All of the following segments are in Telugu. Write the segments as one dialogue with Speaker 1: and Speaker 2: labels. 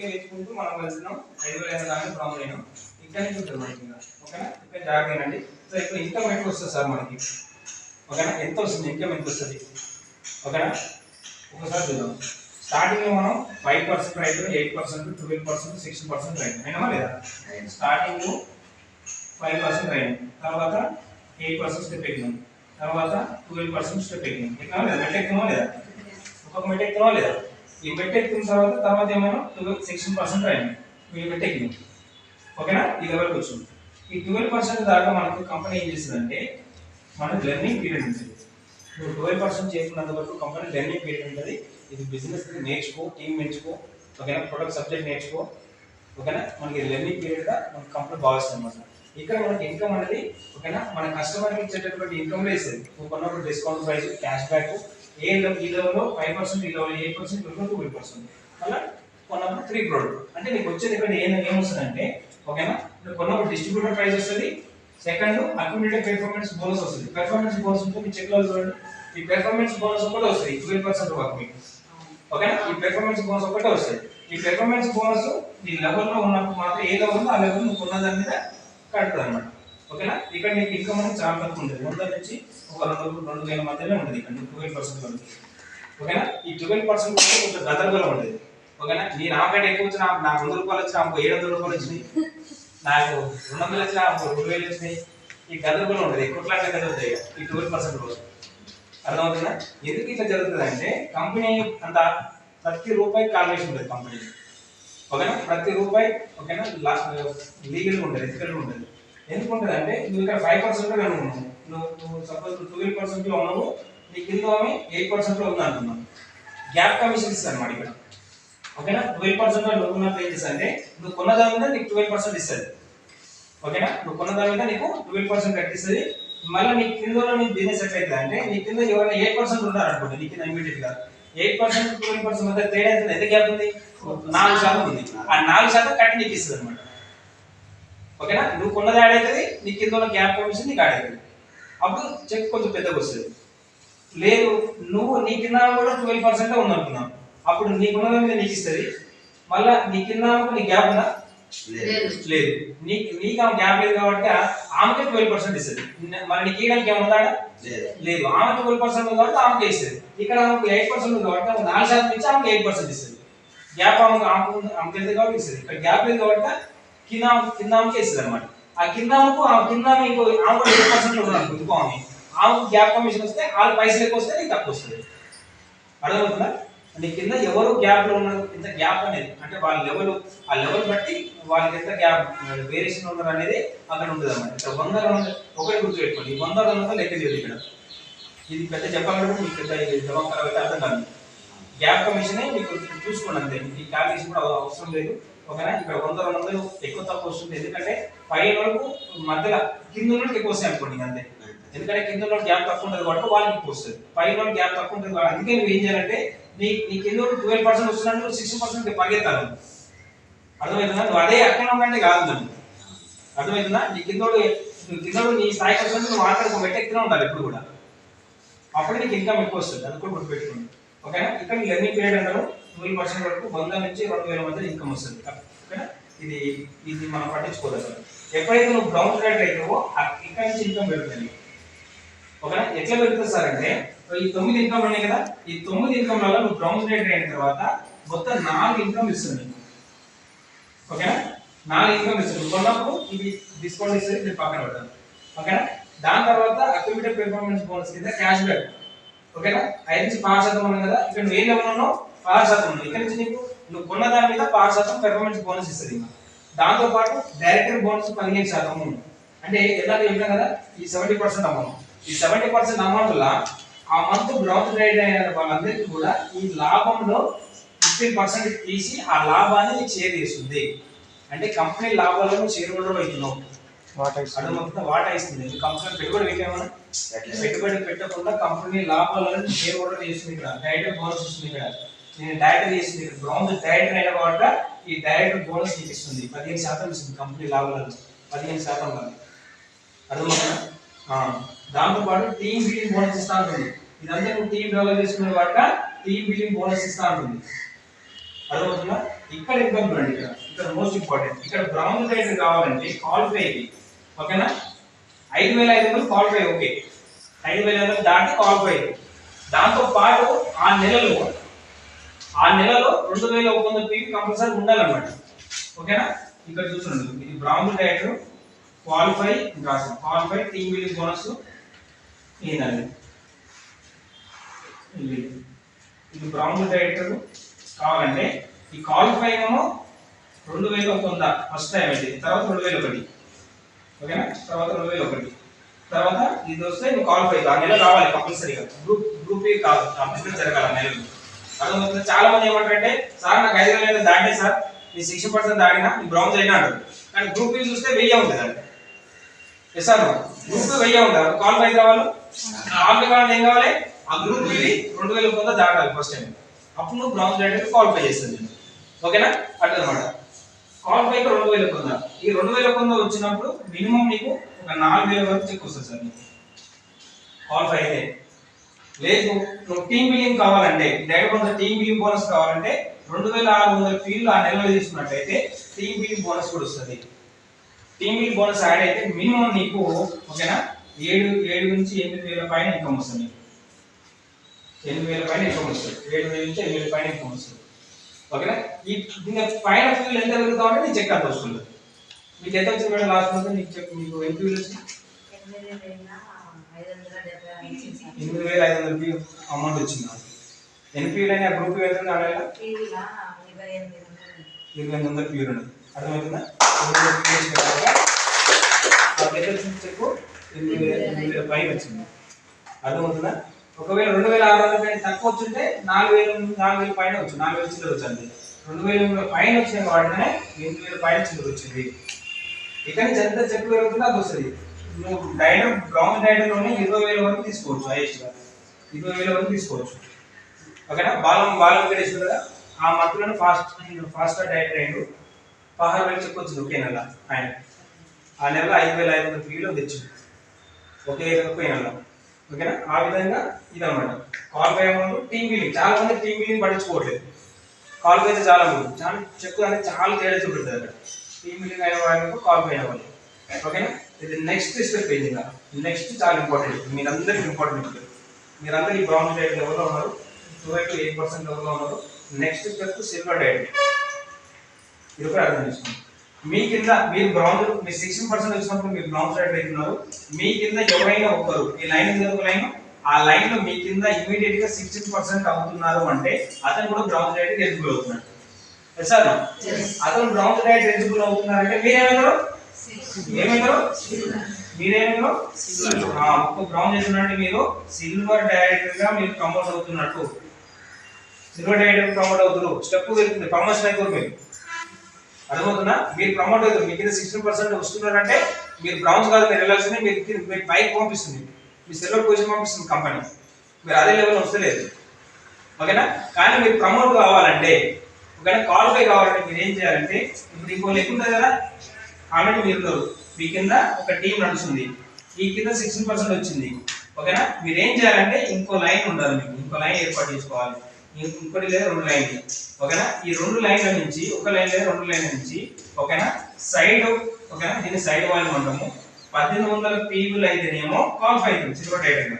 Speaker 1: టీం వేసుకుంటూ మనం వెళ్తున్నాం? ఐదు వేల ఐదు దాకా ప్రాబ్లం అయినాం ఇక్కడ నుంచి ఉంటుంది మనకి ఓకేనా? ఇక్కడ జాగ్రత్త అండి సో ఇప్పుడు ఇన్కమ్ ఎంత వస్తుంది సార్ మనకి? ఓకేనా? ఎంత వస్తుంది? ఇన్కమ్ ఎంత వస్తుంది? ఓకేనా? ఒకసారి చూద్దాం. స్టార్టింగ్ మనం five percent right eight percent twelve percent six percent right అయినా లేదా? స్టార్టింగ్ ఫైవ్ పర్సెంట్ రైట్ తర్వాత ఎయిట్ పర్సెంట్ స్టెప్ ఎక్కినాం. తర్వాత ట్వెల్వ్ పర్సెంట్ స్టెప్ ఎక్కినాం. ఎక్కినా లేదా? మెట్ ఎక్కినా లేదా? ఒక్కొక్క మెట్ ఎక్కినా లేదా? ఈ మెట్ ఎక్కిన తర్వాత తర్వాత ఏమైనా ట్వెల్వ్ సిక్స్టీన్ పర్సెంట్ రైట్ ఈ మెట్ ఓకేనా? ఈ వరకు వచ్చింది? ఈ ట్వెల్వ్ పర్సెంట్ దాకా మనకు కంపెనీ ఏం చేస్తుందంటే మనకు లెర్నింగ్ పీరియడ్ ఉంటుంది. నువ్వు ట్వెల్వ్ పర్సెంట్ చేసుకున్నంత వరకు కంపెనీ లెర్నింగ్ పీరియడ్ ఉంటుంది. ఇది బిజినెస్ నేర్చుకో టీం నేర్చుకో ఓకేనా? ప్రొడక్ట్ సబ్జెక్ట్ నేర్చుకో. ఓకేనా? మనకి లెర్నింగ్ పీరియడ్గా మన కంపెనీ భావిస్తుంది అనమాట ఇక్కడ మనకి ఇన్కమ్ అనేది ఓకేనా? మన కస్టమర్కి ఇచ్చేటటువంటి ఇన్కమ్ ఇస్తుంది నువ్వు కొన్నప్పుడు డిస్కౌంట్ ప్రైస్ క్యాష్ బ్యాక్ ఏ ఈ లెవెల్లో ఫైవ్ పర్సెంట్ ఈ level eight percent level two percent అలా కొన్నప్పుడు త్రీ ప్రోడక్ట్ అంటే నీకు వచ్చేది ఇక్కడ ఏం ఏమొస్తుందంటే ఓకేనా? నువ్వు కొన్నప్పుడు డిస్ట్రిబ్యూటర్ ప్రైస్ వస్తుంది సెకండ్ అక్యుమిలేటెడ్ పెర్ఫార్మెన్స్ బోనస్ వస్తుంది. పెర్ఫార్మెన్స్ బోనస్ ఉంటే మీ చెక్లో చూడండి. ఈ పెర్ఫార్మెన్స్ బోనస్ ఒకటే వస్తుంది ట్వెల్వ్ పర్సెంట్ వర్క్ మీకు ఓకేనా? ఈ పెర్ఫార్మెన్స్ బోనస్ ఒకటే వస్తుంది. ఈ పెర్ఫార్మెన్స్ బోనస్ నీ లెవెల్లో ఉన్నప్పుడు మాత్రం ఏ లెవెల్లో ఆ లెవెల్ నువ్వు కొన్న దాని మీద కడుతుంది అనమాట ఓకేనా? ఇక్కడ నీకు ఇన్కమ్ అనేది చాలా తక్కువ ఉంటుంది వంద నుంచి ఒక రెండు రెండు వేల మధ్యలో ఉంటుంది ఇక్కడ. ట్వెల్వ్ పర్సెంట్ వరకు. ఓకేనా? ఈ ట్వెల్వ్ పర్సెంట్ కొంచెం గదరగోళం ఉండేది. ఓకేనా? నేను నాకంటే ఎక్కువ వచ్చిన నాకు వంద రూపాయలు వచ్చిన నాకు ఏడు వందల రూపాయలు వచ్చినాయి. నాకు రెండు వందలు వచ్చిన రెండు వేలు వచ్చినాయి. ఈ గదరగోళం ఉండేది. కొట్లాట కదులుతాయి ఈ ట్వెల్వ్ పర్సెంట్ రోజు అర్థమవుతుందా? ఎందుకు ఇట్లా జరుగుతుంది అంటే కంపెనీ అంత ప్రతి రూపాయి కాల్వేషన్ ఉంటుంది కంపెనీ ఓకేనా? ప్రతి రూపాయి ఓకేనా? లీగల్గా ఉండేది ఎథికల్గా ఉండదు. ఎందుకు ఉంటుంది అంటే నువ్వు ఇక్కడ ఫైవ్ పర్సెంట్లో నువ్వు నువ్వు సపోజ్ ట్వెల్వ్ పర్సెంట్లో ఉన్నావు నీ కింద ఆమె ఎయిట్ పర్సెంట్లో ఉంది అనుకున్నాం గ్యాప్ కమిషన్ ఇస్తాను అనమాట ఇక్కడ. ఓకేనా? ట్వెల్వ్ పర్సెంట్ నువ్వు ఉన్నప్పుడు ఏం చేస్తా అంటే నువ్వు కొన్న దాని మీద నీకు ట్వెల్వ్ పర్సెంట్ ఇస్తుంది. ఓకేనా? నువ్వు కొన్న దాని మీద నీకు ట్వెల్వ్ పర్సెంట్ కట్టిస్తుంది. మళ్ళీ నీ కింద నీ బిజినెస్ ఎట్లయితే అంటే నీ కింద ఎవరైనా ఎయిట్ పర్సెంట్ ఉన్నారనుకోండి నీ కింద ఇమీడియట్గా. ఎయిట్ పర్సెంట్ ట్వెల్వ్ పర్సెంట్ మధ్య తేడా ఎంత గ్యాప్ ఉంది? నాలుగు శాతం ఉంది. ఆ నాలుగు శాతం కట్టి నీకు ఇస్తుంది అనమాట ఓకేనా? నువ్వు కొన్నది యాడ్ అవుతుంది నీ కింద ఉన్న గ్యాప్ కమిషన్ నీకు యాడ్ అవుతుంది. అప్పుడు చెక్ కొంచెం పెద్దగా వస్తుంది. లేదు నువ్వు నీ కింద కూడా ట్వెల్వ్ పర్సెంట్ ఉంది అనుకున్నావు అప్పుడు నీకున్నది మీద నీకు ఇస్తుంది. మళ్ళా నీ కింద నీ గ్యాప్ ఉందా? లేదు. నీకు నీకు ఆమె గ్యాప్ లేదు కాబట్టి ఆమెకే ట్వెల్వ్ పర్సెంట్ ఇస్తుంది. మరి నీకు ఇవ్వడానికి ఏమన్నా లేదు. ఆమె ట్వెల్వ్ పర్సెంట్ ఉంది కాబట్టి ఆమెకి ఇస్తుంది. ఇక్కడ ఆమెకు ఎయిట్ పర్సెంట్ ఉంది కాబట్టి ఆమెకు నాలుగు శాతం ఇచ్చి ఆమెకి ఎయిట్ పర్సెంట్ ఇస్తుంది. గ్యాప్ ఆమెకు ఆమెకు ఆమెకి వెళ్తే కాబట్టి ఇస్తుంది. ఇక్కడ గ్యాప్ లేదు కాబట్టి కింద ఆమె- కింద ఆమెకి అనమాట ఆ కింద ఆమెకు ఆ కింద ఆమె ఇంకో ఆమె కూడా ఎయిట్ పర్సెంట్ ఉంది ఇంకో ఆమె. ఆమెకు గ్యాప్ కమిషన్ వస్తే వాళ్ళ పైసలు ఎక్కువ వస్తే నీకు తక్కువ వస్తుంది అర్థమవుతుందా? అంటే కింద ఎవరు గ్యాప్లో ఉన్నారు ఇంత గ్యాప్ అనేది అంటే వాళ్ళ లెవెల్ ఆ లెవెల్ బట్టి వాళ్ళకి ఎంత గ్యాప్ వేరియేషన్ ఉన్నారు అనేది అక్కడ ఉంటుంది అనమాట ఇక్కడ వంద రెండు ఒకటి గుర్తుపెట్టుకోండి. వంద రెండు లెక్క లేదు ఇక్కడ. ఇది పెద్ద చెప్పాలంటే మీకు పెద్ద ఇది జవాబు అర్థం కాదు. గ్యాప్ కమిషనే మీకు చూసుకోండి అంతే. ఈ క్యాలిక్యులేషన్ కూడా అవసరం లేదు. ఓకేనా? ఇక్కడ వంద రెండు వందలు ఎక్కువ తక్కువ వస్తుంది. ఎందుకంటే పై వరకు మధ్యలో కింద ఉన్నోళ్ళకి ఎక్కువ వస్తాయి అనుకోండి అంతే. ఎందుకంటే కింద ఉన్న గ్యాప్ తక్కువ ఉంటుంది కాబట్టి వాళ్ళకి ఎక్కువ వస్తుంది. పై ఉన్న గ్యాప్ తక్కువ ఉంటుంది కాబట్టి అందుకే నువ్వు ఏం చేయాలంటే నీ నీ కింద ట్వెల్వ్ పర్సెంట్ వస్తున్నట్టు సిక్స్టీ పర్సెంట్ పరిగెత్తాలి. అర్థమవుతుందా? నువ్వు అదే అక్కడ అంటే కాదు నన్ను అర్థమవుతుందా? నీ నువ్వు కిందోడు నీ స్థాయి కోసం నువ్వు మాట్లాడుకో మెట్టెక్కినా ఉండాలి ఎప్పుడు కూడా. అప్పుడు నీకు ఇన్కమ్ ఎక్కువ వస్తుంది. అది కూడా గుర్తుపెట్టుకోండి. ఓకేనా? ఇక్కడ లెర్నింగ్ పీరియడ్ అంటారు. ట్వెల్వ్ పర్సెంట్ వరకు వంద నుంచి రెండు వేల మధ్య ఇన్కమ్ వస్తుంది. ఓకేనా? ఇది ఇది మనం పట్టించుకోదు ఎప్పుడైతే నువ్వు బ్రౌన్ రేట్ అవుతావో ఇక్కడ నుంచి ఇన్కమ్ పెరుగుతుంది. ఓకేనా? ఎట్లా పెరుగుతుంది సార్ అంటే ఈ తొమ్మిది ఇన్కమ్ ఉన్నాయి కదా ఈ తొమ్మిది ఇన్కమ్ వల్ల నువ్వు బ్రౌన్ రేట్ అయిన తర్వాత మొత్తం నాలుగు ఇన్కమ్ ఇస్తుంది ఓకేనా? నాలుగు ఇన్కమ్ ఇస్తుంది. కొన్నప్పుడు ఇది డిస్కౌంట్ ఇస్తుంది నేను పక్కన పెడతాను. ఓకేనా? దాని తర్వాత అక్యుమిటెడ్ పెర్ఫార్మెన్స్ బోనస్ కింద క్యాష్ బ్యాక్ ఓకేనా? ఐదు నుంచి పాంచ్ శాతం ఉన్నాం కదా ఇక్కడ నువ్వు ఏ లెవెల్ ఉన్నావు? పావు శాతం ఉన్నావు ఇక్కడ నుంచి నీకు? నువ్వు కొన్న దాని మీద పావు శాతం పెర్ఫార్మెన్స్ బోనస్ ఇస్తుంది. దాంతో పాటు డైరెక్టర్ బోనస్ పదిహేను శాతం ఉంది అంటే ఎలా చెప్పినా కదా ఈ సెవెంటీ పర్సెంట్ అమౌంట్ ఈ సెవెంటీ పర్సెంట్ అమౌంట్ లా ఆ మంత్ బ్రౌన్ ట్రేడ్ అయిన వాళ్ళందరికీ కూడా ఈ లాభంలో ఫిఫ్టీన్ పర్సెంట్ తీసి ఆ లాభాన్ని నీకు షేర్ చేస్తుంది. అంటే కంపెనీ లాభాలను షేర్ హోల్డర్ అవుతున్నావు మొత్తం వాటా ఇస్తుంది. కంపెనీ పెట్టుబడి పెట్టామన్నా పెట్టుబడి పెట్టకుండా కంపెనీ లాభాలను షేర్ హోల్డర్ చేస్తుంది ఇక్కడ. డైరెక్టర్ బోనస్ ఇస్తుంది ఇక్కడ. నేను డైరెక్టర్ చేస్తుంది ఇక్కడ. బ్రౌన్ డైరెక్టర్ అయిన కాబట్టి ఈ డైరెక్టర్ బోనస్ నీకు ఇస్తుంది పదిహేను శాతం ఇస్తుంది. కంపెనీ లాభాలను పదిహేను శాతం కాదు అర్థమవుతుందా? దాంతోపాటు దాంతో పాటు టీమ్ బిల్డింగ్ బోనస్ ఇస్తా ఉంటుంది ఇదంతా నువ్వు టీం డెవలప్ చేసుకునే వాట టీం బిల్డింగ్ బోనస్ ఇస్తా ఉంటుంది అర్థమవుతుందా? ఇక్కడ ఇబ్బంది చూడండి ఇక్కడ. ఇక్కడ మోస్ట్ ఇంపార్టెంట్ ఇక్కడ బ్రౌన్ డైరెక్టర్ కావాలంటే క్వాలిఫై ఓకేనా? ఐదు వేల ఐదు వందలు క్వాలిఫై ఓకే ఐదు వేల ఐదు వందలు దాటి క్వాలిఫై దాంతో పాటు ఆ నెలలో ఆ నెలలో రెండు వేల ఒక వందల పీవీ కంపల్సరీ ఉండాలన్నమాట. ఓకేనా? ఇక్కడ చూస్తుండదు ఇది బ్రౌన్ డైరెక్టర్ క్వాలిఫై రాసాం. క్వాలిఫై టీమ్ బిల్డింగ్ బోనస్ ఏందండి? ఇది ఇది బ్రౌన్ డైరెక్టర్ కావాలంటే ఈ క్వాలిఫై ఏమో రెండు వేల ఒక వంద ఫస్ట్ టైం అయితే తర్వాత రెండు వేల ఒకటి. ఓకేనా? తర్వాత రెండు వేల ఒకటి. తర్వాత ఇది వస్తే నువ్వు క్వాలిఫై ఆ నెల కావాలి కంపల్సరీగా గ్రూప్ గ్రూప్ కాదు. కంపల్సరీ జరగాలి ఆ నెలలో. అందువల్ల చాలా మంది ఏమంటారంటే సార్ నాకు ఐదు వేల ఐదు దాటే సార్ మీ సిక్స్టీ పర్సెంట్ దాటినా మీ బ్రౌన్స్ అయినా అంటారు. కానీ గ్రూప్ ఏ చూస్తే వెయ్యి ఉంటుంది అంటే ఎస్ సార్ గ్రూప్ వెయ్యి ఉంటారు క్వాలిఫై కావాలి క్వాలిఫై కావాలంటే ఏం కావాలి? ఆ గ్రూప్ ఇది రెండు వేల పొంద దాటాలి ఫస్ట్ టైం అప్పుడు నువ్వు బ్రౌన్స్ డైరెక్ట్ క్వాలిఫై చేస్తుంది ఓకేనా? ఓకేనా అట్లనమాట క్వాలిఫై రెండు వేల పొంద ఈ రెండు వేల పొంద వచ్చినప్పుడు మినిమం నీకు ఒక నాలుగు వేల వరకు చెక్ వస్తుంది సార్ నీకు. క్వాలిఫై అయితే. లేదు నువ్వు టీమ్ బిల్డింగ్ కావాలంటే డైరెక్ట్ కొంత టీమ్ బిల్డింగ్ బోనస్ కావాలంటే రెండు వేల ఆరు వందల ఫీల్డ్ ఆ నెలలో తీసుకున్నట్టయితే టీమ్ బిల్డింగ్ బోనస్ కూడా వస్తుంది. టీమ్ బిల్డింగ్ బోనస్ యాడ్ అయితే మినిమం నీకు ఓకేనా? ఏడు ఏడు నుంచి ఎనిమిది వేల పైన ఇన్కమ్ వస్తుంది. ఎనిమిది వేల పైన ఇన్కమ్ వస్తుంది. ఏడు వేల నుంచి ఎనిమిది వేల పైన ఇన్కమ్ వస్తుంది. ఓకేనా? ఈ ఇంకా పైన ఫీల్డ్ ఎంత పెరుగుతా ఉంటే నీకు చెక్ అంత వస్తుంది. మీకు ఎంత వచ్చింది మేడం లాస్ట్ మంత్ నీకు చెక్ మీకు ఎంత ఫీల్డ్ వచ్చింది? ఎనిమిది వేల ఐదు వందల ఫీల్ అమౌంట్ వచ్చింది నాకు. ఎన్ని ఫీల్ అయినా గ్రూప్ వెళ్తుంది ఆడేలా ఇరవై ఎనిమిది వందల ఫీల్ ఉన్నది అర్థమవుతుందా? చెప్పు? ఎనిమిది వేల పైన వచ్చింది. అర్థమవుతుందా? ఒకవేళ రెండు వేల ఆరు వందల పైన తక్కువ వచ్చింటే నాలుగు వేల నాలుగు వేల పైన వచ్చు. నాలుగు వేల చిల్లర వచ్చింది రెండు వేల పైన వచ్చిన వాటినే ఎనిమిది వేల పైన చిల్లర వచ్చింది. ఇక్కడ నుంచి ఎంత చెక్ పెరుగుతుందో అది వస్తుంది. నువ్వు డైరెక్ట్ బ్రౌన్ డైరెక్ట్లోనే ఇరవై వేల వరకు తీసుకోవచ్చు హైయెస్ట్గా ఇరవై వేల వరకు తీసుకోవచ్చు. ఓకేనా? బాలం బాలం వెంకటేశ్వర కదా? ఆ మధ్యలోనే ఫాస్ట్ ఫాస్ట్గా డైరెక్ట్ అయ్యాడు పదహారు వేలు చెప్పొచ్చు ఒకే నెల ఆయన ఆ నెల ఐదు వేల ఐదు వందల ఫీలో తెచ్చింది ఒకే ఒకే నెల. ఓకేనా? ఆ విధంగా ఇదన్నమాట. క్వాలిఫై అమౌంట్ టీమ్ బిల్డింగ్ చాలా మంది టీమ్ బిల్డింగ్ పట్టించుకోవట్లేదు. క్వాలిఫై అయితే చాలా మంది. చాలా చెక్కు అనేది చాలా తేడా చూపెడుతుంది అక్కడ. టీమ్ బిల్డింగ్ అయిన వాళ్ళకు కాల్ అయిన వాళ్ళు ఓకేనా? ఇది నెక్స్ట్ స్టెప్ ఇంకా నెక్స్ట్ చాలా ఇంపార్టెంట్ మీరందరికీ ఇంపార్టెంట్ ఇప్పుడు మీరందరూ ఈ బ్రౌన్ డైట్ లెవెల్లో ఉన్నారు. టు ఎయిట్ పర్సెంట్ లెవెల్లో ఉన్నారు. నెక్స్ట్ స్టెప్ సిల్వర్ డైట్ ఇది కూడా అర్థం చేసుకోండి. మీ కింద మీరు బ్రౌన్ మీరు సిక్స్టీన్ పర్సెంట్ వచ్చినప్పుడు మీరు బ్రౌన్ సైడ్ అవుతున్నారు మీ కింద ఎవరైనా ఒకరు ఈ లైన్ ఉంది ఒక లైన్ ఆ లైన్లో మీ కింద ఇమీడియట్గా సిక్స్టీన్ పర్సెంట్ అవుతున్నారు అంటే అతను కూడా బ్రౌన్ డైట్ ఎలిజిబుల్ అవుతున్నాడు. సార్ అతను బ్రౌన్ డైట్ ఎలిజిబుల్ అవుతున్నారంటే మీరేమైనారు ఏమైనారు మీరేమైనారు ఆ, ఒక్క బ్రౌన్ చేస్తున్నట్టు మీరు సిల్వర్ డైరెక్ట్గా మీరు ప్రమోట్ అవుతున్నట్టు. సిల్వర్ డైరెక్ట్ ప్రమోట్ అవుతున్నారు స్టెప్ వెళ్తుంది. ప్రమోషన్ అవుతారు మీరు. అర్థమవుతుందా? మీరు ప్రమోట్ అవుతారు. మీ కింద సిక్స్టీన్ పర్సెంట్ వస్తున్నారంటే మీరు బ్రౌన్స్ కాదు మీరు వెళ్ళాల్సింది మీరు మీరు పైకి పంపిస్తుంది. మీ సిల్వర్ పొజిషన్ పంపిస్తుంది కంపెనీ మీరు అదే లెవెల్ వస్తలేదు ఓకేనా? కానీ మీరు ప్రమోట్ కావాలంటే ఒకవేళ క్వాలిఫై కావాలంటే మీరు ఏం చేయాలంటే ఇప్పుడు ఇంకో లెక్క ఉంటుంది కదా ఆల్రెడీ మీరు ఉన్నారు. మీ కింద ఒక టీం నడుస్తుంది. ఈ కింద సిక్స్టీన్ పర్సెంట్ వచ్చింది. ఓకేనా? మీరు ఏం చేయాలంటే ఇంకో లైన్ ఉండాలి మీకు. ఇంకో లైన్ ఏర్పాటు చేసుకోవాలి. ఇంకోటి లేదా రెండు లైన్లు. ఓకేనా? ఈ రెండు లైన్ల నుంచి ఒక లైన్ లేదా రెండు లైన్ల నుంచి ఓకేనా? సైడ్ ఓకేనా? దీన్ని సైడ్ వాల్యూమ్ అంటాము. పద్దెనిమిది వందల పీవీలు అయితేనేమో క్వాలిఫై అవుతుంది సిల్వర్ టైటన్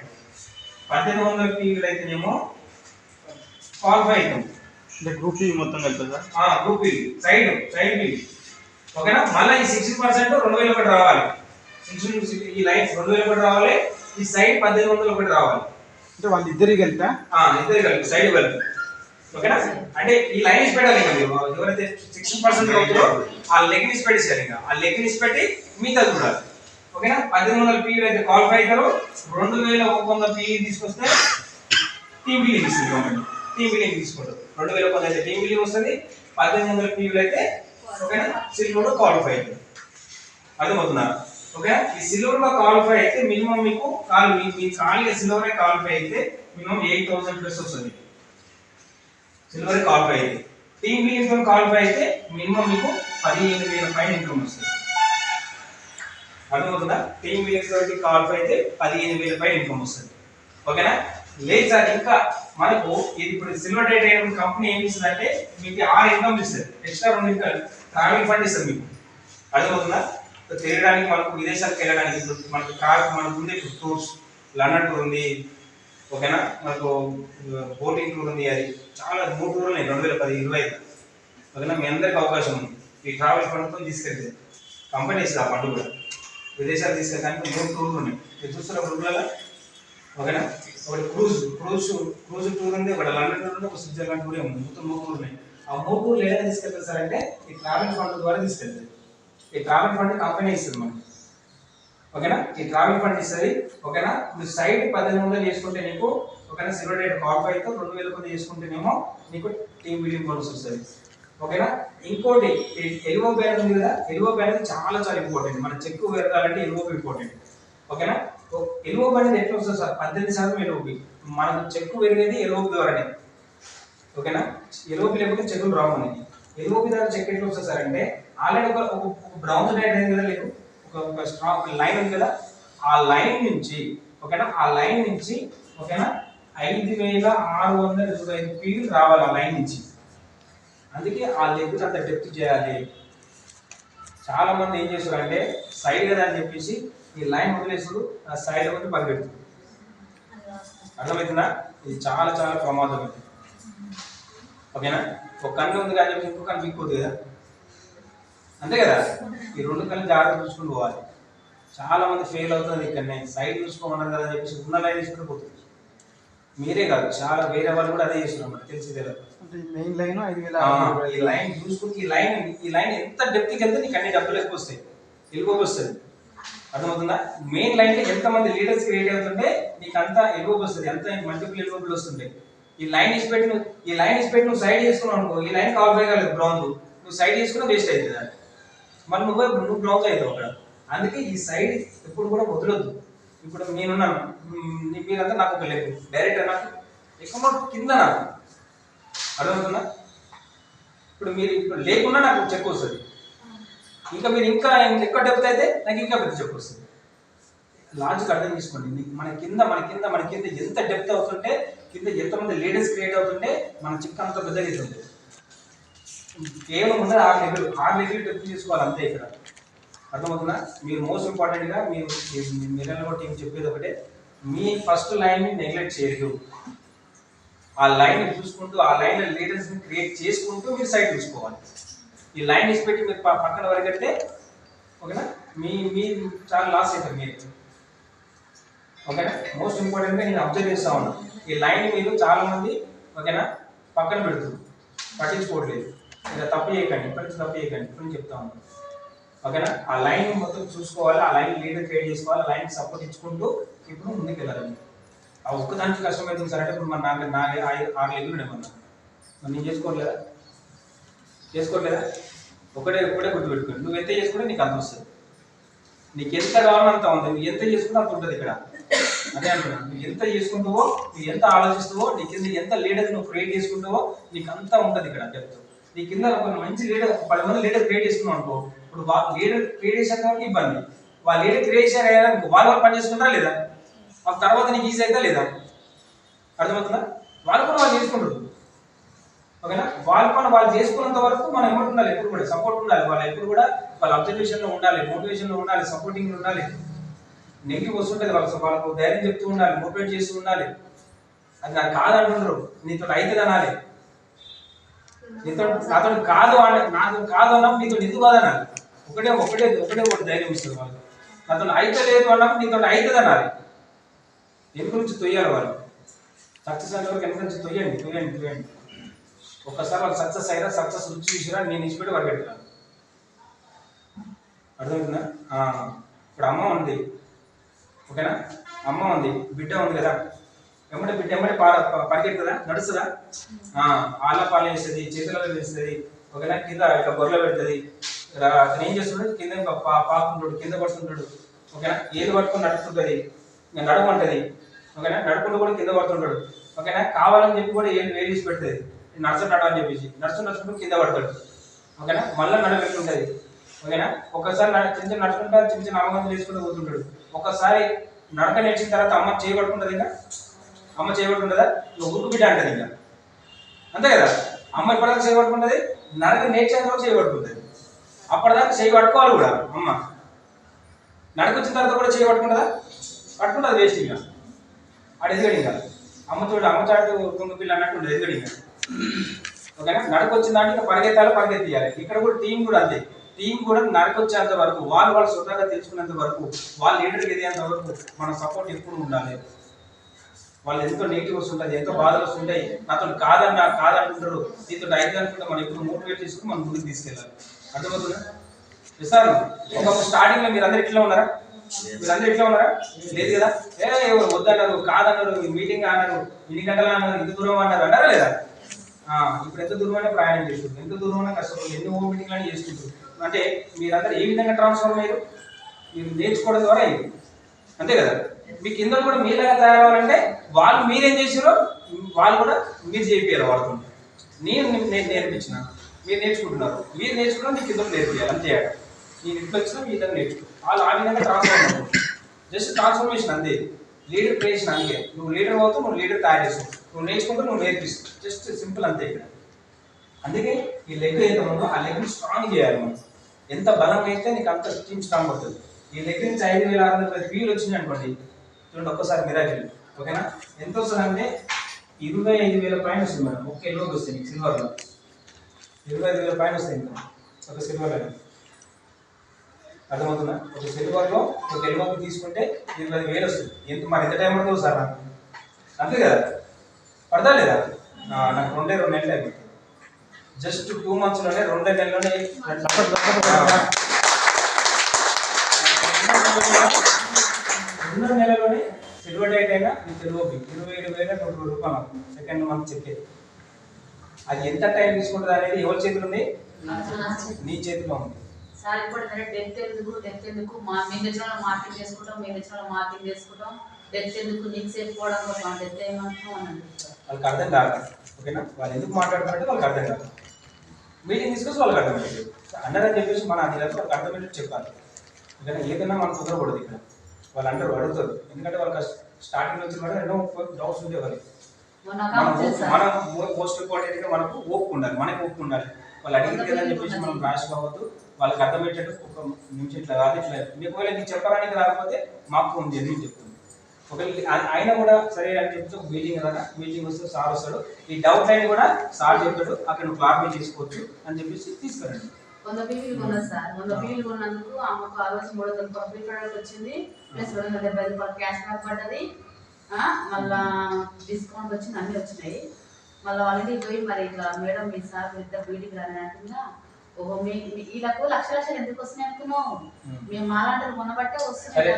Speaker 1: పద్దెనిమిది వందల పీవీలు అయితేనేమో క్వాలిఫై అవుతాం
Speaker 2: అంటే గ్రూప్ మొత్తం కలుపుతుందా?
Speaker 1: గ్రూప్ సైడ్ సైడ్ బిల్ ఓకేనా? మళ్ళీ ఈ సిక్స్టీ పర్సెంట్ రెండు వేల ఒకటి రావాలి. సిక్స్టీ ఈ లైన్స్ రెండు వేల ఒకటి రావాలి. ఈ సైడ్ పద్దెనిమిది వందల ఒకటి రావాలి.
Speaker 2: అంటే వాళ్ళు ఇద్దరికి కలిపా?
Speaker 1: ఆ ఇద్దరు కలిపి సైడ్ కలిపి. ఓకేనా? అంటే ఈ లైన్ ఇసి పెట్టాలి ఇంకా మీరు. ఎవరైతే సిక్స్టీ పర్సెంట్ అవుతుందో ఆ లెగ్ ఇసి పెట్టేసారు ఇంకా. ఆ లెగ్ ఇసి పెట్టి మిగతా చూడాలి. ఓకేనా? పద్దెనిమిది వందల పీవీలు అయితే క్వాలిఫై అవుతారు. రెండు వేల ఒక వంద పీవీ తీసుకొస్తే టీమ్ బిల్లింగ్ ఇస్తుంది గవర్నమెంట్ టీమ్ బిల్లింగ్ తీసుకుంటారు రెండు వేల కొంత అయితే టీమ్ బిల్లింగ్ వస్తుంది. పద్దెనిమిది వందల పీవీలు అయితే ఓకేనా సిల్వర్లో క్వాలిఫై అవుతుంది అర్థమవుతుందా? ఓకే? ఈ సిల్వర్లో క్వాలిఫై అయితే మినిమం మీకు కాల్ మీ మీ ఖాళీగా సిల్వర్ క్వాలిఫై అయితే మినిమం ఎయిట్ థౌసండ్ ప్లస్ వస్తుంది. సిల్వర్ క్వాలిఫై అయితే. టీమ్ బిల్లింగ్ క్వాలిఫై అయితే మినిమం మీకు పదిహేను వేల పైన ఇన్కమ్ వస్తుంది. అర్థమవుతుందా? టీమ్ బిల్లింగ్ వరకు క్వాలిఫై అయితే పదిహేను వేల పైన ఇన్కమ్ వస్తుంది. ఓకేనా? లేదు సార్ ఇంకా మనకు ఇది ఇప్పుడు సిల్వర్ డేట్ అయిన కంపెనీ ఏం ఇస్తుంది అంటే మీకు ఆరు ఇన్కమ్ ఇస్తుంది. ఎక్స్ట్రా రెండు ఇన్కమ్ ట్రావెలింగ్ ఫండ్ ఇస్తుంది మీకు. అర్థమవుతుందా? తిరగడానికి మనకు విదేశాలకు వెళ్ళడానికి ఇప్పుడు మనకు కార్ మనకు ఉంది ఇప్పుడు టూర్స్ లండన్ టూర్ ఉంది ఓకేనా? మనకు బోటింగ్ టూర్ ఉంది అది చాలా మూడు టూర్లు ఉన్నాయి రెండు వేల పది ఇరవై ఐదు. ఓకేనా? మీ అందరికి అవకాశం ఉంది. ఈ ట్రావెల్ ఫండ్తో తీసుకెళ్తే కంపెనీ ఇస్తుంది ఆ ఫండ్ కూడా. విదేశాలు తీసుకెళ్ళడానికి మూడు టూర్లు ఉన్నాయి. మీరు చూస్తున్న గ్రూప్లలో ఓకేనా? ఒకటి క్రూజ్ క్రూజ్ క్రూజ్ టూర్ ఉంది ఒకటి లండన్ టూర్ ఉంది ఒక స్విట్జర్లాండ్ టూరే ఉంది. మొత్తం మూడు టూర్ ఉన్నాయి. ఆ మూడు టూర్లు ఏదైనా తీసుకెళ్తారు సార్ అంటే ఈ ట్రావెల్ ఫండ్ ద్వారా తీసుకెళ్తారు. ఈ ట్రావెల్ ఫండ్ కంపెనీ ఇస్తుంది మనకి. ఓకేనా? ఈ ట్రావెల్ ఫండ్ ఇస్తుంది. ఓకేనా? నువ్వు సైడ్ పద్దెనిమిది వందలు చేసుకుంటే నీకు ఓకేనా? సిల్వర్ డేట్ క్వాలిఫై అయితే రెండు వేల కొద్ది చేసుకుంటేనేమో నీకు టీమ్ బిల్డింగ్ బోనస్ వస్తుంది. ఓకేనా? ఇంకోటి ఎల్ఓ బ్యాన్ ఉంది కదా? ఎల్ఓ బ్యాన్ అనేది చాలా చాలా ఇంపార్టెంట్ మన చెక్ పెరగాలంటే ఎల్ఓ ఇంపార్టెంట్ ఓకేనా? ఎల్ఓ అనేది ఎట్లా వస్తుంది సార్? పద్దెనిమిది శాతం ఎల్ఓపి మనకు చెక్ పెరిగేది ఎల్ఓపి ద్వారానే. ఓకేనా? ఎల్ఓపి లేకపోతే చెక్కులు రావు మనకి ఎల్ఓపి ద్వారా చెక్ ఎట్లా వస్తుంది సార్ అంటే ఆల్రెడీ ఒక ఒక బ్రౌన్ డైట్ అనేది కదా లేదు ఒక ఒక స్ట్రాంగ్ లైన్ ఉంది కదా? ఆ లైన్ నుంచి ఓకేనా? ఆ లైన్ నుంచి ఓకేనా? ఐదు వేల ఆరు వందల ఇరవై ఐదు ఫీట్ రావాలి ఆ లైన్ నుంచి. అందుకే ఆ లెగ్ అంత డెప్త్ చేయాలి. చాలా మంది ఏం చేస్తారు అంటే సైడ్ కదా అని చెప్పేసి ఈ లైన్ వదిలేసుడు ఆ సైడ్ వచ్చి పరిగెడుతుంది అర్థమవుతుందా? ఇది చాలా చాలా ప్రమాదం అయింది ఓకేనా? ఒక కన్ను ఉంది కానీ చెప్పి ఇంకో కన్ను పీక్కోదు కదా? అంతే కదా? ఈ రెండు కళ్ళు జాగ్రత్త చూసుకుని పోవాలి. చాలా మంది ఫెయిల్ అవుతుంది ఇక్కడనే సైడ్ చూసుకోమన్నారు కదా అని చెప్పేసి ఉన్న లైన్ తీసుకుంటూ పోతుంది. మీరే కాదు చాలా వేరే వాళ్ళు కూడా అదే చేస్తున్నారు మనకు తెలిసి తెలియదు
Speaker 2: మెయిన్ లైన్ ఐదు వేల
Speaker 1: ఈ లైన్ చూసుకుంటే ఈ లైన్ ఈ లైన్ ఎంత డెప్త్కి వెళ్తే నీకు అన్ని డబ్బులు ఎక్కువ వస్తాయి. ఎలుగుకి వస్తుంది. అర్థమవుతుందా? మెయిన్ లైన్లో ఎంత మంది లీడర్స్ క్రియేట్ అవుతుంటే నీకు అంత ఎలుగుకి వస్తుంది. ఎంత మల్టిపుల్ ఎలుగులు వస్తుంటాయి ఈ లైన్ ఇసి పెట్టి నువ్వు ఈ లైన్ ఇసి పెట్టి నువ్వు సైడ్ చేసుకున్నావు అనుకో ఈ లైన్ క్వాలిఫై కాలేదు బ్రౌన్ నువ్వు సైడ్ చేసుకున్నా వేస్ట్ అవుతుంది అది. మరి నువ్వు నువ్వు బ్రౌజ్ అవుతావు అక్కడ. అందుకే ఈ సైడ్ ఎప్పుడు కూడా వదలొద్దు. ఇప్పుడు నేనున్నాను. మీరంతా నాకు ఒక లెక్క. డైరెక్ట్ నాకు ఎక్కువ కింద నాకు. అర్థమవుతుందా? ఇప్పుడు మీరు ఇప్పుడు లేకున్నా నాకు చెక్ వస్తుంది. ఇంకా మీరు ఇంకా ఎక్కువ డెప్త్ అయితే నాకు ఇంకా పెద్ద చెక్ వస్తుంది. లాజిక్ అర్థం చేసుకోండి. మన కింద మన కింద మన కింద ఎంత డెప్త్ అవుతుంటే కింద ఎంతమంది లీడర్స్ క్రియేట్ అవుతుంటే మన చిక్క అంత పెద్దగా అవుతుంది. కేవలం ఉన్నది ఆరు లెవెల్ ఆరు లెవెల్ డెప్త్ చేసుకోవాలి అంతే ఇక్కడ. అర్థమవుతుందా? మీరు మోస్ట్ ఇంపార్టెంట్గా మీరు మిర్రర్లో కూడా టీం చెప్పేది ఒకటే. మీ ఫస్ట్ లైన్ని నెగ్లెక్ట్ చేయదు ఆ లైన్ చూసుకుంటూ ఆ లైన్ లీడర్స్ని క్రియేట్ చేసుకుంటూ మీరు సైడ్ చూసుకోవాలి. ఈ లైన్ ఇసి పెట్టి మీరు పక్కన పక్కన వరకెడితే ఓకేనా? మీ మీ చాలా లాస్ అవుతారు మీరు ఓకేనా మోస్ట్ ఇంపార్టెంట్గా నేను అబ్జర్వ్ చేస్తా ఉన్నా. ఈ లైన్ మీరు చాలా మంది ఓకేనా పక్కన పెడుతుంది పట్టించుకోవట్లేదు. ఇంకా తప్పు చేయకండి. ఇప్పటి నుంచి తప్పు చేయకండి. ఇప్పటి నుంచి చెప్తా ఉన్నాను ఓకేనా ఆ లైన్ మొత్తం చూసుకోవాలి. ఆ లైన్ లీడర్ క్రియేట్ చేసుకోవాలి. ఆ లైన్ సపోర్ట్ ఇచ్చుకుంటూ ఇప్పుడు ముందుకు వెళ్ళాలి ఆ ఒక్కదానికి కష్టమవుతుంది సార్ అంటే ఇప్పుడు మన నాకు నా ఆరు లెగ్గులు ఏమన్నా మరి నేను చేసుకోవట్లేదా? చేసుకోవట్లేదా? ఒకటే ఒకటే గుర్తుపెట్టుకోండి. నువ్వు ఎంత చేసుకుంటే నీకు అంత వస్తుంది. నీకు ఎంత కావాలో అంత ఉంది. నువ్వు ఎంత చేసుకుంటే అంత ఉంటుంది ఇక్కడ. అదే అంటున్నాను నువ్వు ఎంత చేసుకుంటావో నువ్వు ఎంత ఆలోచిస్తావో నీ కింద ఎంత లీడర్ నువ్వు క్రియేట్ చేసుకుంటావో నీకు అంతా ఉంటుంది ఇక్కడ డెప్త్ నీ కింద ఒక మంచి లీడర్ పది మంది లీడర్ క్రియేట్ చేసుకున్నావు అనుకో ఇప్పుడు వాళ్ళ లీడర్ క్రియేట్ చేశాక వాళ్ళకి ఇబ్బంది? వాళ్ళ లీడర్ క్రియేట్ చేయాలి వాళ్ళు వాళ్ళు పని చేసుకుంటారా లేదా? ఆ తర్వాత నీకు ఈజీ అయితే లేదా? అర్థమవుతుందా? వాళ్ళు కూడా వాళ్ళు చేసుకుంటారు. ఓకేనా? వాళ్ళ పని వాళ్ళు చేసుకున్నంత వరకు మనం ఎమ్మటి ఉండాలి ఎప్పుడు కూడా సపోర్ట్ ఉండాలి. వాళ్ళు ఎప్పుడు కూడా వాళ్ళ అబ్జర్వేషన్లో ఉండాలి మోటివేషన్లో ఉండాలి సపోర్టింగ్లో ఉండాలి. నెగ్గి వస్తుంటుంది వాళ్ళ వాళ్ళకు ధైర్యం చెప్తూ ఉండాలి మోటివేట్ చేస్తూ ఉండాలి. అది నాకు కాదంటున్నారు నీతో అయితే అనాలి. నీతో నాతో కాదు అన నాకు కాదు అన్నప్పుడు నీతో ఎందుకు కాదనాలి ఒకటే ఒకటే ఒకటే ఒకటి ధైర్యం ఇస్తుంది వాళ్ళు నాతో అయితే లేదు అన్నప్పుడు నీతో అవుతుంది అనాలి. వెనుక నుంచి తొయ్యాలి వాళ్ళు. సక్సెస్ అనే వరకు వెనుక నుంచి తొయ్యండి తొయ్యండి తొయ్యండి. ఒక్కసారి వాళ్ళు సక్సెస్ అయినా సక్సెస్ రుచి చూసినా నేను ఇచ్చిపెట్టి వాళ్ళు పెట్టాను అర్థమవుతుందా ఇప్పుడు అమ్మ ఉంది. ఓకేనా? అమ్మ ఉంది బిడ్డ ఉంది కదా? ఎమ్మటి బిడ్డ ఎమ్మటి పా పరిగెడుతుందా? నడుస్తుందా? ఆళ్ళ పాలు వేస్తుంది చేతులలో వేస్తుంది ఓకేనా? కింద ఇట్లా గొర్రెలు పెడుతుంది. అతను ఏం చేస్తున్నాడు? కింద పా- పాకుంటాడు కింద పడుతుంటాడు ఓకేనా? ఏది పట్టుకుని నడుస్తుంటుంది? ఇంకా నడమంటది ఓకేనా? నడుపులు కూడా కింద పడుతుంటాడు ఓకేనా? కావాలని చెప్పి కూడా ఏం వేలు తీసి పెడుతుంది నడుచు అని చెప్పేసి. నడుచు నడుచుకుంటూ కింద పడతాడు ఓకేనా? మళ్ళీ నడబెట్టుంటది ఓకేనా? ఒకసారి చిన్న చిన్న నడుచుకుంటా చిన్న చిన్న అవగాహన చేసుకుంటూ పోతుంటాడు. ఒకసారి నడక నేర్చిన తర్వాత అమ్మ చేయబడుకుంటుంది ఇంకా అమ్మ చేయబడుకుంటుందా? ఇక ఉరుకు బిడ్డ అంటది ఇంకా. అంతే కదా? అమ్మ ఇప్పటిదాకా చేయబడుకుంటుంది? నడక నేర్చిన తర్వాత చేయబడుకుంటుంది. అప్పటిదాకా చేయి పట్టుకోవాలి కూడా అమ్మ. నడక వచ్చిన తర్వాత కూడా చేయి పట్టుకుంటుందా? పట్టుకుంటుంది వేస్ట్ ఇంకా. ఆడు ఎదిగాడు ఇంకా. అమ్మ చూడు అమ్మ పిల్ల అన్నట్టు ఉండదు ఎదిగాడు ఇంకా. ఓకేనా? నడక వచ్చిన దాంట్లో పరిగెత్తాలి పరిగెత్తియాలి. ఇక్కడ కూడా టీం కూడా అంతే. టీం కూడా నడకొచ్చేంత వరకు వాళ్ళు వాళ్ళు సొంతంగా తెలుసుకునేంత వరకు వాళ్ళ లీడర్కి ఎదిగేంత వరకు మన సపోర్ట్ ఎప్పుడు ఉండాలి. వాళ్ళు ఎంతో నెగిటివ్ వస్తుంటుంది ఎంతో బాధలు వస్తుంటాయి. నాతో కాదన్న కాదంటుంటారు నీతో అయితే అనుకుంటే మనం ఎప్పుడు మోటివేట్ చేసుకుని మనం ముందుకు తీసుకెళ్ళాలి. అర్థమవుతుందా? సార్ ఒక స్టార్టింగ్లో మీరు అందరు ఇట్లా ఉన్నారా? మీరు అందరు ఇట్లా ఉన్నారా? లేదు కదా? ఏ వద్దన్నారు కాదన్నారు మీటింగ్ అన్నారు ఇన్ని గంటలు అన్నారు ఇంత దూరం అన్నారు అన్నారా లేదా? ఇప్పుడు ఎంత దూరమైనా ప్రయాణం చేస్తుంది ఎంత దూరమైనా కష్టపడి ఎన్ని ఓ మీటింగ్లు అని చేసుకుంటారు అంటే మీరందరూ ఏ విధంగా ట్రాన్స్ఫార్మ్ అయ్యారు? మీరు నేర్చుకోవడం ద్వారా అయింది అంతే కదా? మీ కింద కూడా మీలాగా తయారవ్వాలంటే వాళ్ళు మీరేం చేసారో వాళ్ళు కూడా మీరు చేయించారు వాళ్ళతో. నేను నేను నేర్పించిన. మీరు నేర్చుకుంటున్నారు. మీరు నేర్చుకున్నా మీ కింద నేర్పించాలి అంతే నేను ఇంట్లో వచ్చినా మీ ఇద్దరు నేర్చుకో. వాళ్ళు ఆ విధంగా ట్రాన్స్ఫార్మ్ జస్ట్ ట్రాన్స్ఫర్మేషన్ అంతే. లీడర్ క్రియేషన్ అంతే. నువ్వు లీడర్ అవుతావు నువ్వు లీడర్ తయారు చేస్తావు. నువ్వు నేర్చుకుంటూ నువ్వు నేర్పిస్తావు. జస్ట్ సింపుల్ అంతే ఇక్కడ. అందుకే ఈ లెగ్ ఏదో ఉందో ఆ లెగ్ స్ట్రాంగ్ చేయాలి మనం. ఎంత బలం అయితే నీకు అంత టీమ్ స్ట్రాంగ్ ఈ లెగ్ నుంచి ఐదు వేల ఆరు వందల ఫీల్ వచ్చింది అనుకోండి చూడండి ఒక్కసారి మిరాకిల్ ఓకేనా ఎంత వస్తుంది అంటే ఇరవై ఐదు వేల పైన వస్తుంది మేడం. ఒకే లోకి వస్తుంది నీకు సిల్వర్లో ఇరవై ఐదు వేల పైన వస్తుంది ఇంకా. ఒక సిల్వర్లో అర్థమవుతుందా? ఒక సిల్వర్లో ఒక ఎల్లోకి తీసుకుంటే ఇరవై ఐదు వేలు వస్తుంది. ఎంత మరి ఎంత టైం పడుతుంది సార్ నాకు? అంతే కదా? పడదా లేదా నాకు రెండే రెండు నెలలు అయిపోతుంది జస్ట్ టూ మంత్స్లోనే రెండే నెలలోనే రెండు నెలలోనే సిల్వర్ డేట్ అయినా నీ తెలుగు ఇరవై ఏడు వేల నూట రూపాయలు సెకండ్ మంత్ చెప్పేది అది ఎంత టైం తీసుకుంటుంది అనేది ఎవరి చేతిలో ఉంది? నీ చేతిలో ఉంది.
Speaker 3: సార్ ఇప్పుడు డెత్ ఎందుకు డెత్ ఎందుకు మా మేము తెచ్చిన మార్కెట్ చేసుకుంటాం మేము తెచ్చిన మార్కెట్ చేసుకుంటాం. డెత్ ఎందుకు నీకు సేఫ్ పోవడం కోసం డెత్ ఏమంటున్నాం అని
Speaker 1: వాళ్ళకి అర్థం కాదు. ఓకేనా? వాళ్ళు ఎందుకు మాట్లాడుతున్నారంటే వాళ్ళకి అర్థం కాదు. మీటింగ్ తీసుకొచ్చి వాళ్ళకి అర్థమయ్యేది అన్నారని చెప్పేసి మన అది వాళ్ళకి అర్థమయ్యేది చెప్పాలి. ఓకేనా ఏదైనా మనం కుదరకూడదు ఇక్కడ. వాళ్ళు అందరూ అడుగుతారు. ఎందుకంటే వాళ్ళకి స్టార్టింగ్ వచ్చిన కూడా ఎన్నో డౌట్స్ ఉండే వాళ్ళకి. మనం మోస్ట్ ఇంపార్టెంట్గా మనకు ఓపు ఉండాలి. మనకి ఓపు ఉండాలి. వాళ్ళు అడిగింది అని చెప్పేసి మనం రాసి కావద్దు వాళ్ళకి అర్థమయ్యేటట్టు ఒక నిమిషం ఇట్లా కాదు ఇట్లా మీకు ఒకవేళ నీకు చెప్పడానికి రాకపోతే మాకు ఫోన్ చేయండి నేను చెప్తాను. ఒకవేళ ఆ- ఆయన కూడా సరే అని చెప్పి ఒక మీటింగ్ కదా మీటింగ్ వస్తే సార్ వస్తాడు. ఈ డౌట్ అయిన కూడా సార్ చెప్తాడు. అక్కడ క్లారిఫై చేసుకోవచ్చు అని చెప్పేసి తీసుకురండి.
Speaker 3: వంద పీవీలు కొన్నది సార్. వంద పీవీలు కొన్నందుకు అమ్మకు ఆ రోజు మూడు వందల పబ్లిక్ ప్రోడక్ట్ వచ్చింది. ప్లస్ రెండు వందల డెబ్బై రూపాయలు క్యాష్ బ్యాక్ పడ్డది. మళ్ళా డిస్కౌంట్ వచ్చింది అన్నీ వచ్చినాయి. మళ్ళీ వాళ్ళకి పోయి మరి ఇట్లా మేడం మీ సార్ మీ ఇద్దరు బీటికి రాని అంటున్నా ఓహో వీళ్ళకు లక్ష లక్షలు ఎందుకు వస్తున్నాయి అనుకున్నావు? మేము మాలాంటి కొనబట్టే వస్తున్నాయి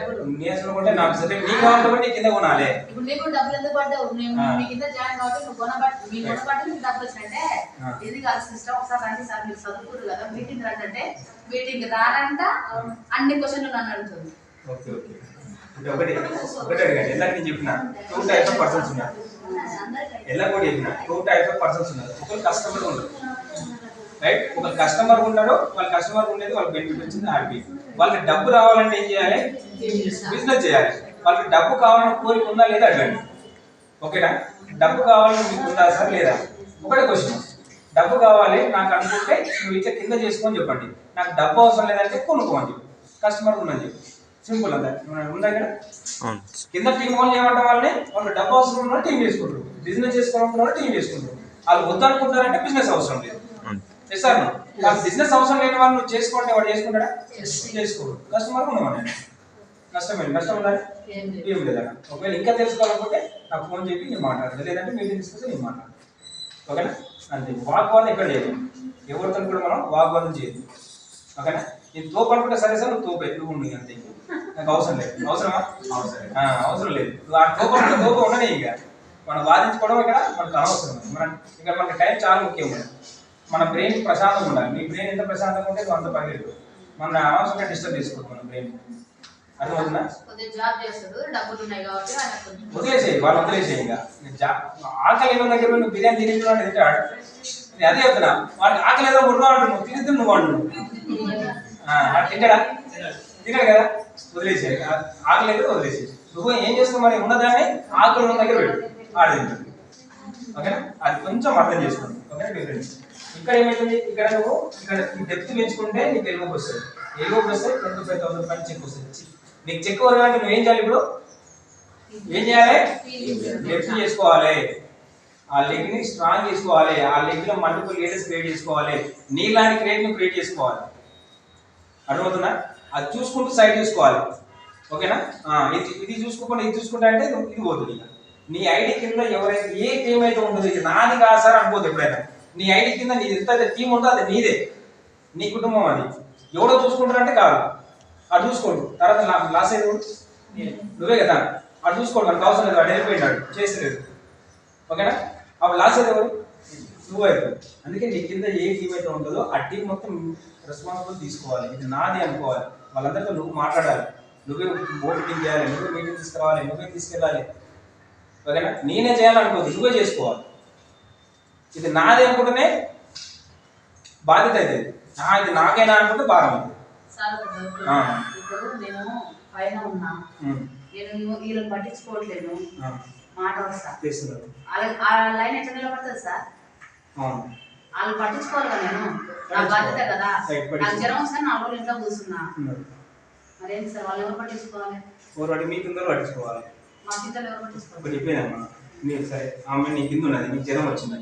Speaker 3: ఇప్పుడు నీకు డబ్బులు ఎందుకు పడ్డావు? నేను
Speaker 1: ఆ.
Speaker 3: మీ కింద జాయిన్ కాబట్టి నువ్వు కొనబట్టి మీ కొనబట్టి నీకు డబ్బులు వచ్చినట్టే. ఇది కాదు సిస్టమ్. ఒకసారి సార్ మీరు చదువుకురు కదా మీటింగ్ రండి మీటింగ్ రానంట అన్ని క్వశ్చన్లు నన్ను అడుగుతుంది.
Speaker 1: ఒకటి ఒకటి ఎలా నేను చెప్పిన టూ టైప్స్ ఆఫ్ పర్సన్స్ ఉన్నారు. ఎలా కూడా చెప్పిన టూ టైప్స్ ఆఫ్ పర్సన్స్ ఉన్నారు. ఒకరు కస్టమర్ ఉన్నారు రైట్ ఒక కస్టమర్ ఉన్నాడు వాళ్ళ కస్టమర్ ఉండేది వాళ్ళకి బెనిఫిట్ వచ్చింది హ్యాపీ వాళ్ళకి డబ్బు రావాలంటే ఏం చేయాలి? బిజినెస్ చేయాలి. వాళ్ళకి డబ్బు కావాలని కోరిక ఉందా లేదా అడగండి. ఓకేనా? డబ్బు కావాలని మీకు ఉందా సార్? లేదా? ఒకటే క్వశ్చన్ డబ్బు కావాలి నాకు అనుకుంటే నువ్వు ఇట్లా కింద చేసుకొని చెప్పండి. నాకు డబ్బు అవసరం లేదంటే కొనుక్కోమని చెప్పి. కస్టమర్ ఉందని చెప్పి. సింపుల్ అంతే. ఉందా ఇక్కడ? కింద టీం వాళ్ళు చేయమంటాం వాళ్ళని వాళ్ళు డబ్బు అవసరం ఉన్న టీం చేసుకుంటారు. బిజినెస్ చేసుకోవాలనుకున్న టీం చేసుకుంటారు. వాళ్ళు వద్దనుకుంటారంటే బిజినెస్ అవసరం లేదు. చేస్తారు వాళ్ళు బిజినెస్ అవసరం లేని వాళ్ళు నువ్వు చేసుకోండి వాడు చేసుకుంటాడా? చేసుకోడు. కస్టమర్ ఉన్నామని కష్టమే కష్టం ఉందా
Speaker 3: ఏం లేదు.
Speaker 1: లేదా? ఒకవేళ ఇంకా తెలుసుకోవాలనుకుంటే నాకు ఫోన్ చేసి నేను మాట్లాడదు లేదంటే మీటింగ్ తీసుకొస్తే నేను మాట్లాడదు ఓకేనా? అంతే. వాగ్వాదం ఎక్కడ చేయదు ఎవరితో కూడా మనం వాగ్వాదం చేయదు ఓకేనా? నేను తోపు అనుకుంటే సరే సార్ నువ్వు తోపు. ఎప్పుడు ఉండి అంతే. నాకు అవసరం లేదు. అవసరమా? అవసరం అవసరం లేదు. నువ్వు ఆ తోపు అంటే తోపు ఉండనే ఇక. మనం వాదించుకోవడం ఇక్కడ మనకు అనవసరం. మన ఇక్కడ మనకి టైం చాలా ముఖ్యం మనం బ్రెయిన్ ప్రశాంతంగా ఉండాలి. మీ బ్రెయిన్ ఎంత ప్రశాంతంగా ఉంటే నువ్వు అంత పరిగెట్టు మన అనవసరంగా డిస్టర్బ్ చేసుకోవద్దు మన బ్రెయిన్ అర్థమవుతుందా? వదిలేసేయి వాళ్ళు వదిలేసేయి ఇంకా. ఆకలి ఏదో దగ్గర నువ్వు బిర్యానీ తిని అంటే తింటాడు? నేను అదే చెప్తున్నా. వాడికి ఆకలి ఏదో ముర్రా అంటున్నావు తిని తిని నువ్వు ఆ, వాడు తింటాడా? తినడు కదా. వదిలేసేయి ఆకలి ఏదో వదిలేసేయి. నువ్వు ఏం చేస్తావు మరి? ఉన్నదాన్ని ఆకలి ఉన్న దగ్గర పెట్టు. ఆడ తింటుంది ఓకేనా? అది కొంచెం అర్థం చేసుకోండి. ఓకేనా? డిఫరెన్స్. ఇక్కడ ఏమైతుంది? ఇక్కడ నువ్వు ఇక్కడ డెప్త్ పెంచుకుంటే నీకు ఎల్బోకి వస్తుంది. ఎల్బోకి వస్తే ట్వంటీ ఫైవ్ థౌసండ్ పైన చెక్ వస్తుంది. నీకు చెక్ వరకంటే నువ్వు ఏం చేయాలి ఇప్పుడు? ఏం చేయాలి? డెప్త్ చేసుకోవాలి. ఆ లెగ్ని స్ట్రాంగ్ చేసుకోవాలి. ఆ లెగ్లో మల్టిపుల్ లీడర్స్ క్రియేట్ చేసుకోవాలి. నీలాంటి క్రియేట్ని క్రియేట్ చేసుకోవాలి. అర్థమవుతుందా? అది చూసుకుంటూ సైడ్ చూసుకోవాలి. ఓకేనా? ఇది ఇది చూసుకోకుండా ఇది చూసుకుంటా అంటే ఇది పోతుంది. నీ ఐడి కింద ఎవరైతే ఏ టీం అయితే ఉంటుందో ఇది నాది కాదు సార్ అనుకోదు ఎప్పుడైనా. నీ ఐడి కింద నీ ఎంత టీం ఉందో అది నీదే. నీ కుటుంబం అది. ఎవడో చూసుకుంటారంటే కాదు. అటు చూసుకోండి. తర్వాత నాకు లాస్ అయ్యేది నువ్వే కదా. అటు చూసుకోండి. నాకు అవసరం లేదు. వాడు వెళ్ళిపోయినాడు. చేసలేదు ఓకేనా? అవి లాస్ అయ్యేది ఎవరు? నువ్వు అవుతావు అందుకే నీ కింద ఏ టీం అయితే ఉంటుందో ఆ టీం మొత్తం రెస్పాన్సిబుల్ తీసుకోవాలి. ఇది నాది అనుకోవాలి. వాళ్ళందరితో నువ్వు మాట్లాడాలి. నువ్వే ఓటింగ్ చేయాలి. నువ్వే మీటింగ్ తీసుకురావాలి. నువ్వే తీసుకెళ్ళాలి. ఓకేనా? నేనే చేయాలనుకోవద్దు నువ్వే చేసుకోవాలి. ఇది నాది అనుకుంటేనే బాధ్యత అయితే నా ఇది నాకేనా అనుకుంటే భారం.
Speaker 3: ఇప్పుడు నేను పైన ఉన్నా. నేను వీళ్ళని పట్టించుకోవట్లేదు. మాట వస్తా. ఆ లైన్ ఎట్లా నిలబడుతుంది సార్? వాళ్ళు పట్టించుకోవాలి కదా నేను? నా బాధ్యత కదా. నాకు జ్వరం వస్తే నాలుగు రోజులు ఇంట్లో కూర్చున్నా.
Speaker 1: ఉన్నారు.
Speaker 3: మరేంటి సార్? వాళ్ళు ఎవరు పట్టించుకోవాలి?
Speaker 1: ఎవరు మీ కింద పట్టించుకోవాలి.
Speaker 3: మా పిల్లలు ఎవరు పట్టించుకోవాలి?
Speaker 1: ఇప్పుడు చెప్పేదమ్మా మీరు సరే ఆమె నీ కింద ఉన్నది నీకు జ్వరం వచ్చింది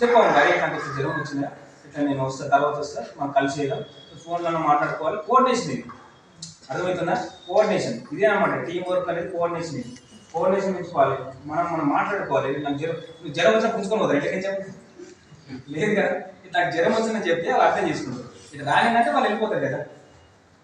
Speaker 1: చెప్పాము డైరెక్ట్ నాకు ఇట్లా జ్వరం వచ్చిందా? ఇట్లా నేను వస్తా తర్వాత వస్తా మనం కలిసి చేద్దాం ఫోన్లో మాట్లాడుకోవాలి. కోఆర్డినేషన్ ఇది. అర్థమవుతుందా? కోఆర్డినేషన్ ఇదే అనమాట టీం వర్క్ అనేది కోఆర్డినేషన్ ఇది. కోఆర్డినేషన్ పెంచుకోవాలి మనం మనం మాట్లాడుకోవాలి. నాకు జ్వరం నువ్వు జ్వరం వచ్చినా పుంజుకొని పోతారు ఎట్లకే చెప్పు? లేదు కదా? ఇట్లా నాకు జ్వరం వచ్చిందని చెప్తే వాళ్ళు అర్థం చేసుకుంటారు. ఇట్లా రాలేదంటే వాళ్ళు వెళ్ళిపోతారు కదా?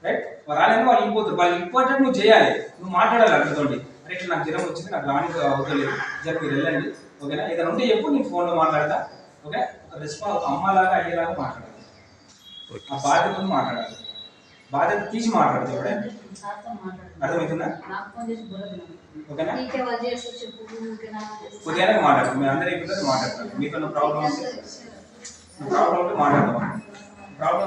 Speaker 1: రైట్ వాళ్ళు రాలేదని వాళ్ళు వెళ్ళిపోతారు. వాళ్ళు ఇంపార్టెంట్ నువ్వు చేయాలి. నువ్వు మాట్లాడాలి అట్లతోటి అరే ఇట్లా నాకు జ్వరం వచ్చింది నాకు రానికి అవుతలేదు చెప్పి మీరు వెళ్ళండి. ఓకేనా? ఏదైనా ఉంటే చెప్పు నేను ఫోన్లో మాట్లాడతా. ఓకే రెస్పాన్స్ ఒక అమ్మలాగా అయ్యేలాగా మాట్లాడాలి. ఆ బాధ్యతను మాట్లాడాలి. బాధ్యత తీసి మాట్లాడతావు ఎవడే?
Speaker 3: సార్తో మాట్లాడు.
Speaker 1: అర్థమవుతుందా?
Speaker 3: నాకు ఫోన్ చేసి బుర్ర తినను.
Speaker 1: ఓకేనా?
Speaker 4: నీకే వాళ్ళు చేసి చెప్పు ఊరికే నాకు చేసి.
Speaker 1: ఉదయాన్నే మాట్లాడతాం మీరు అందరూ ఇప్పుడు మాట్లాడతారు మీకున్న ప్రాబ్లమ్ ప్రాబ్లం ఉంటే మాట్లాడతాం ప్రాబ్లం